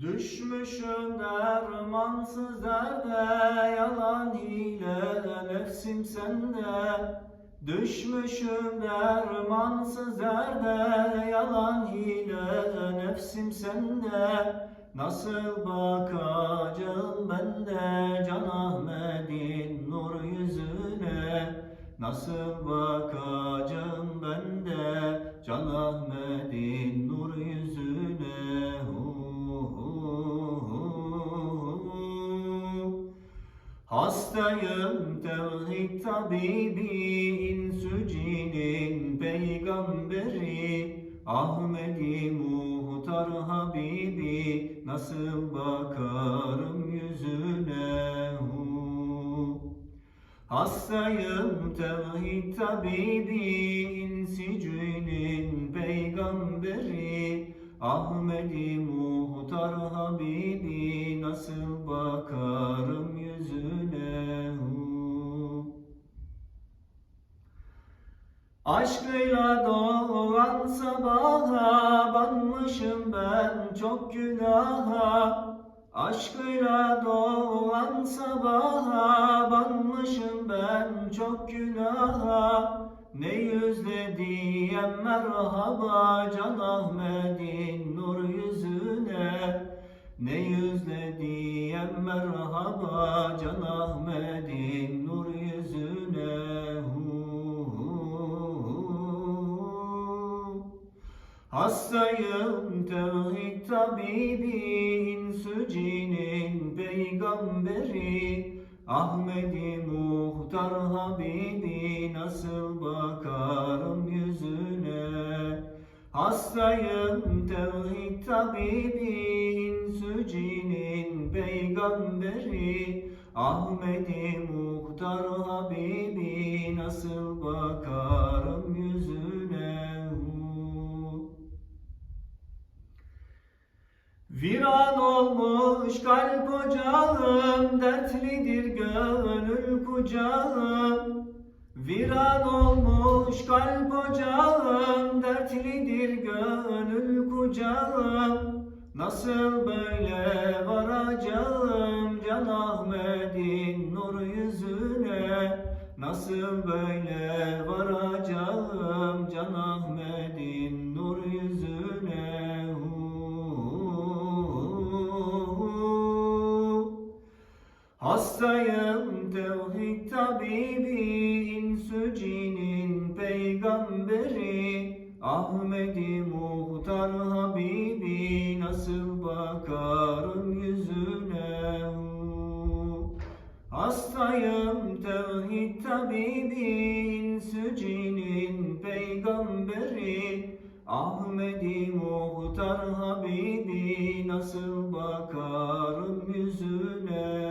Düşmüşüm dermansız derde Yalan hile nefsim sende. Düşmüşüm dermansız derde Yalan hile nefsim sende. Nasıl bakacağım ben de Can Ahmet'in nur yüzüne? Nasıl bakacağım Hastayım tevhid tabibi insücinin peygamberi Ahmedi muhtar habibi nasıl bakarım yüzüne hu. Hastayım tevhid tabibi insicinin peygamberi Ahmedi muhtar habibi nasıl bakarım yüzüne hu. Aşkıyla doğan sabaha Banmışım ben çok günaha Aşkıyla doğan sabaha Banmışım ben çok günaha Ne yüzle diyem merhaba Can Ahmet'in merhaba Can Ahmet'in nur yüzüne hu, hu, hu. Hastayım tevhid tabibi insücinin peygamberi Ahmedi muhtar habibi nasıl bakarım yüzüne Hastayım tevhid tabibi insücinin peygamberi Ahmedi muhtar habibi nasıl bakarım yüzüne hu. Viran olmuş kalp ocağım, dertlidir gönül kucağım. Viran olmuş kalp ocağım, dertlidir gönül kucağım. Nasıl böyle böyle varacağım Can Ahmet'in nur yüzüne? Hu. Hastayım tevhid tabibi insücinin peygamberi Ahmedi muhtar habibi nasıl bakarım yüzüne tevhid tabibi insücinin peygamberi Ahmedi muhtar habibi nasıl bakarım yüzüne